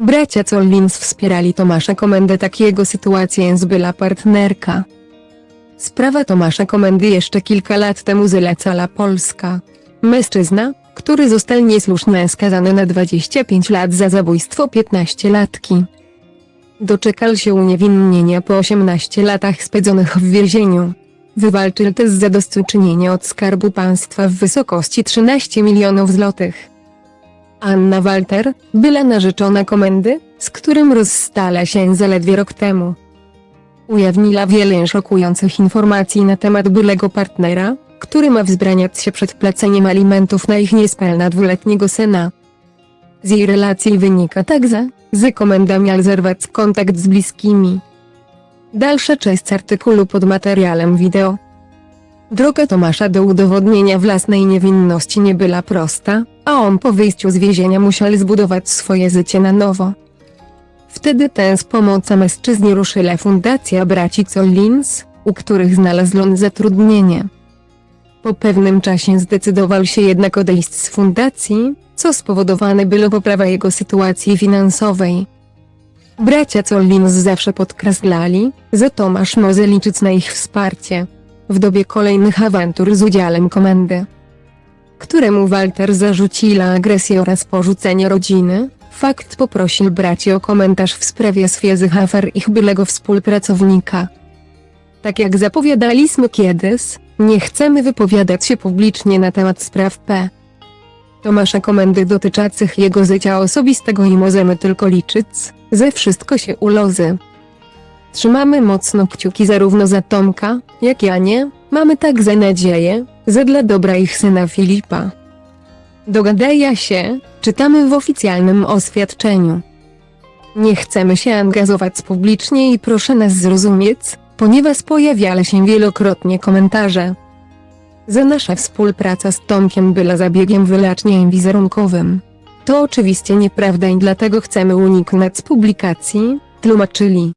Bracia Collins wspierali Tomasza Komendę takiego sytuację zbyla partnerka. Sprawa Tomasza Komendy jeszcze kilka lat temu zlecala Polska. Mężczyzna, który został niesłusznie skazany na 25 lat za zabójstwo 15-latki. Doczekał się uniewinnienia po 18 latach spędzonych w więzieniu. Wywalczył też zadośćuczynienie od Skarbu Państwa w wysokości 13 milionów złotych. Anna Walter, była narzeczona komendy, z którym rozstała się zaledwie rok temu. Ujawniła wiele szokujących informacji na temat byłego partnera, który ma wzbraniać się przed placeniem alimentów na ich niespełna dwuletniego syna. Z jej relacji wynika także, że komenda miał zerwać kontakt z bliskimi. Dalsza część artykułu pod materiałem wideo. Droga Tomasza do udowodnienia własnej niewinności nie była prosta, a on po wyjściu z więzienia musiał zbudować swoje życie na nowo. Wtedy ten z pomocą mężczyźni ruszyła fundacja braci Collins, u których znalazł on zatrudnienie. Po pewnym czasie zdecydował się jednak odejść z fundacji, co spowodowane było poprawa jego sytuacji finansowej. Bracia Collins zawsze podkreślali, że Tomasz może liczyć na ich wsparcie w dobie kolejnych awantur z udziałem komendy, któremu Walter zarzuciła agresję oraz porzucenie rodziny. Fakt poprosił braci o komentarz w sprawie świeżych afer ich byłego współpracownika. Tak jak zapowiadaliśmy kiedyś, nie chcemy wypowiadać się publicznie na temat spraw P. Tomasza komendy dotyczących jego życia osobistego i możemy tylko liczyć, że wszystko się uloży. Trzymamy mocno kciuki zarówno za Tomka, jak i Anię, mamy także nadzieję, że dla dobra ich syna Filipa. Dogadaja się, czytamy w oficjalnym oświadczeniu. Nie chcemy się angażować publicznie i proszę nas zrozumieć, ponieważ pojawiały się wielokrotnie komentarze, że nasza współpraca z Tomkiem była zabiegiem wyłącznie wizerunkowym. To oczywiście nieprawda i dlatego chcemy uniknąć publikacji, tłumaczyli.